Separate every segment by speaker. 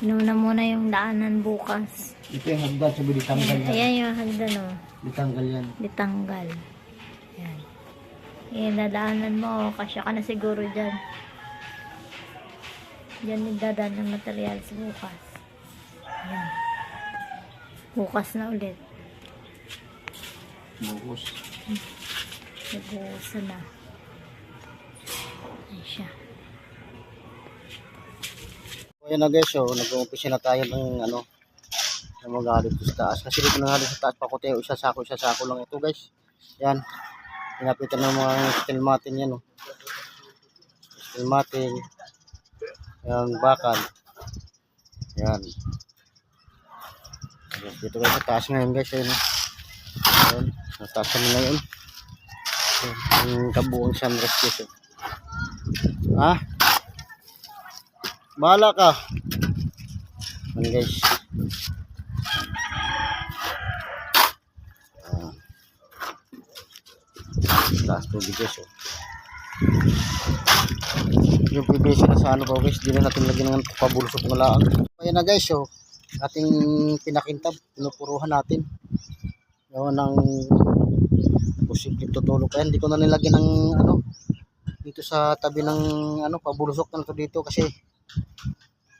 Speaker 1: Inuna muna yung daanan bukas.
Speaker 2: Ito yung hagdan, sabi ditanggal yan.
Speaker 1: ayan yung hagdan o.
Speaker 2: Ditanggal yan.
Speaker 1: Ditanggal. Ayan. Ayan, dadaanan mo. Kasya ka na siguro dyan. Diyan nagdadaan ng materials bukas. Ayan. Bukas na ulit.
Speaker 2: Buhos.
Speaker 1: Nagbuhusan na. Ayan siya.
Speaker 2: Ayan na guys, so nag-umpisa na tayo ng ano, ng mga dito sa taas. Kasi dito na nga sa taas, pakuti, isa sako, isa sako lang ito guys. Yan. Pinapitan ng mga steel matin yan. Oh. Steel matin. Yan, bakal. Yan. Dito guys sa taas ngayon guys. Ayan. oh. Ayan. Sa taas kami ngayon. Yung kabuong sunrise guys. oh. Ha? Bahala ka. Yan guys. Ah. Taas tubig guys oh. Yung PVC na sa ano po guys, di na natin lagyan ng pabulusok na laang. Ayan na guys oh. Ating pinakintab, pinupuruhan natin. Yawan ng posibleng tutulog. Kaya hindi ko na nilagyan ng ano, dito sa tabi ng ano pabulusok na to dito kasi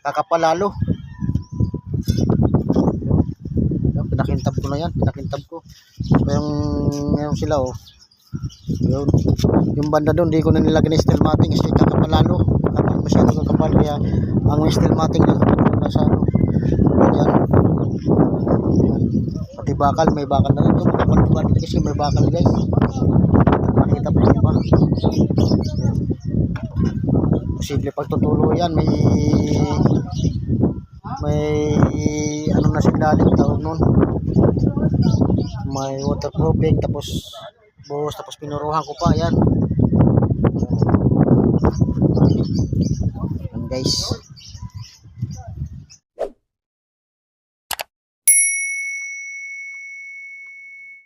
Speaker 2: kakapalalo. Pinakintab ko na yan pinakintab ko. So, yung yung sila oh. Yun. Yung banda doon di ko na nilagyan ng steel matting kasi kakapalalo. Kapal masyado kakapal kaya ang steel matting na nasa ano. Dyan Yan. pati bakal may bakal na rin ito makapal dito kasi may bakal guys. Makita po yun ba posible pagtutuluyan. May may ano na sinalim tawag nun. May waterproofing tapos buhos tapos pinuruhan ko pa yan. Yan guys.